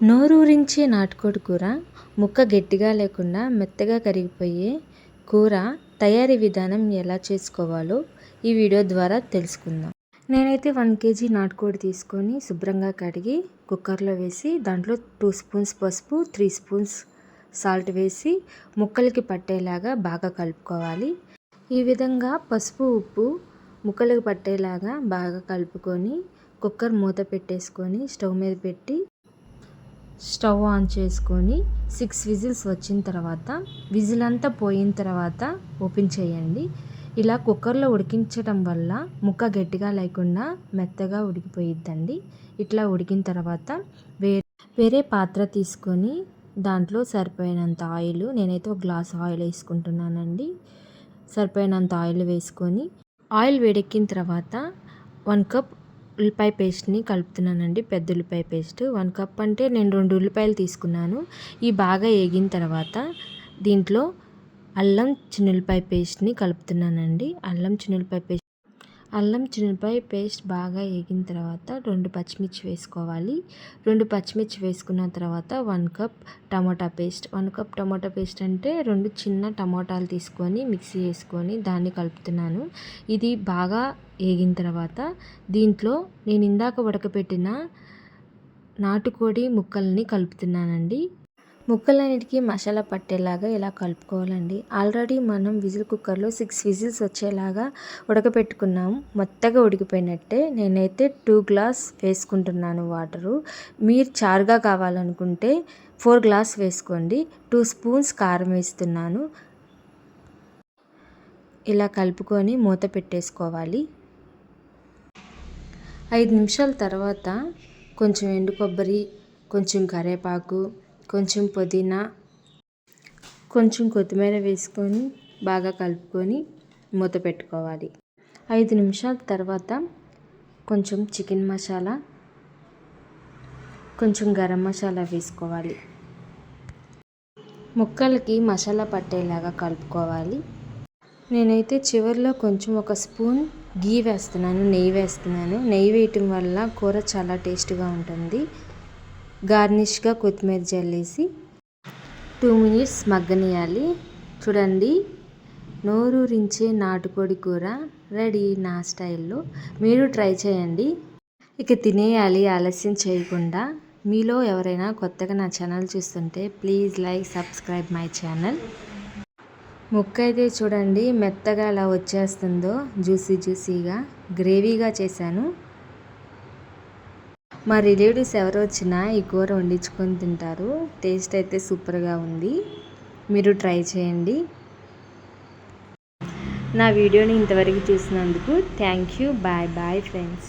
నోరూరించే నాటుకోడి కూర ముక్క గట్టిగా లేకుండా మెత్తగా కరిగిపోయే కూర తయారీ విధానం ఎలా చేసుకోవాలో ఈ వీడియో ద్వారా తెలుసుకుందాం. నేనైతే వన్ కేజీ నాటుకోడి తీసుకొని శుభ్రంగా కడిగి కుక్కర్లో వేసి దాంట్లో టూ స్పూన్స్ పసుపు త్రీ స్పూన్స్ సాల్ట్ వేసి ముక్కలకి పట్టేలాగా బాగా కలుపుకోవాలి. ఈ విధంగా పసుపు ఉప్పు ముక్కలకు పట్టేలాగా బాగా కలుపుకొని కుక్కర్ మూత పెట్టేసుకొని స్టవ్ మీద పెట్టి స్టవ్ ఆన్ చేసుకొని సిక్స్ విజిల్స్ వచ్చిన తర్వాత విజిల్ అంతా పోయిన తర్వాత ఓపెన్ చేయండి. ఇలా కుక్కర్లో ఉడికించడం వల్ల ముక్క గట్టిగా లేకుండా మెత్తగా ఉడికిపోయిద్దండి. ఇట్లా ఉడికిన తర్వాత వేరే వేరే పాత్ర తీసుకొని దాంట్లో సరిపోయినంత ఆయిల్ నేనైతే ఒక గ్లాస్ ఆయిల్ వేసుకుంటున్నానండి. సరిపోయినంత ఆయిల్ వేసుకొని ఆయిల్ వేడెక్కిన తర్వాత వన్ కప్ ఉల్లిపాయ పేస్ట్ని కలుపుతున్నానండి పెద్ద ఉల్లిపాయ పేస్ట్. వన్ కప్ అంటే నేను రెండు ఉల్లిపాయలు తీసుకున్నాను. ఈ బాగా వేగిన తర్వాత దీంట్లో అల్లం చిన్నులపాయ పేస్ట్ని కలుపుతున్నానండి. అల్లం చిన్నులపాయ పేస్ట్ అల్లం చిన్నులపాయ పేస్ట్ బాగా వేగిన తర్వాత రెండు పచ్చిమిర్చి వేసుకోవాలి. రెండు పచ్చిమిర్చి వేసుకున్న తర్వాత one cup tomato paste. One cup tomato paste అంటే రెండు చిన్న టమాటాలు తీసుకొని మిక్సీ వేసుకొని దాన్ని కలుపుతున్నాను. ఇది బాగా వేగిన తర్వాత దీంట్లో నేను ఇందాక ఉడకపెట్టిన నాటుకోడి ముక్కల్ని కలుపుతున్నానండి. ముక్కలన్నిటికీ మసాలా పట్టేలాగా ఇలా కలుపుకోవాలండి. ఆల్రెడీ మనం విజిల్ కుక్కర్లో సిక్స్ విజిల్స్ వచ్చేలాగా ఉడకపెట్టుకున్నాము మొత్తగా ఉడికిపోయినట్టే నేనైతే టూ గ్లాస్ వేసుకుంటున్నాను వాటరు. మీరు చారుగా కావాలనుకుంటే ఫోర్ గ్లాస్ వేసుకోండి. టూ స్పూన్స్ కారం వేస్తున్నాను. ఇలా కలుపుకొని మూత పెట్టేసుకోవాలి. ఐదు నిమిషాల తర్వాత కొంచెం ఎండు కొబ్బరి కొంచెం కరివేపాకు కొంచెం పుదీనా కొంచెం కొత్తిమీర వేసుకొని బాగా కలుపుకొని మూత పెట్టుకోవాలి. ఐదు నిమిషాల తర్వాత కొంచెం చికెన్ మసాలా కొంచెం గరం మసాలా వేసుకోవాలి. ముక్కలకి మసాలా పట్టేలాగా కలుపుకోవాలి. నేనైతే చివరిలో కొంచెం ఒక స్పూన్ గీ వేస్తున్నాను నెయ్యి వేస్తున్నాను. నెయ్యి వేయటం వల్ల కూర చాలా టేస్ట్గా ఉంటుంది. గార్నిష్గా కొత్తిమీర జల్లేసి టూ మినిట్స్ మగ్గనియాలి. చూడండి నోరూరించే నాటుకోడి కూర రెడీ నా స్టైల్లో. మీరు ట్రై చేయండి. ఇక తినేయాలి ఆలస్యం చేయకుండా. మీలో ఎవరైనా కొత్తగా నా ఛానల్ చూస్తుంటే please like subscribe my channel. ముక్క అయితే చూడండి మెత్తగా ఎలా వచ్చేస్తుందో జ్యూసీ జ్యూసీగా గ్రేవీగా చేశాను. మా రిలేటివ్స్ ఎవరు వచ్చినా ఈ కూర వండించుకొని తింటారు. టేస్ట్ అయితే సూపర్గా ఉంది. మీరు ట్రై చేయండి. నా వీడియోని ఇంతవరకు చూసినందుకు thank you. Bye bye friends.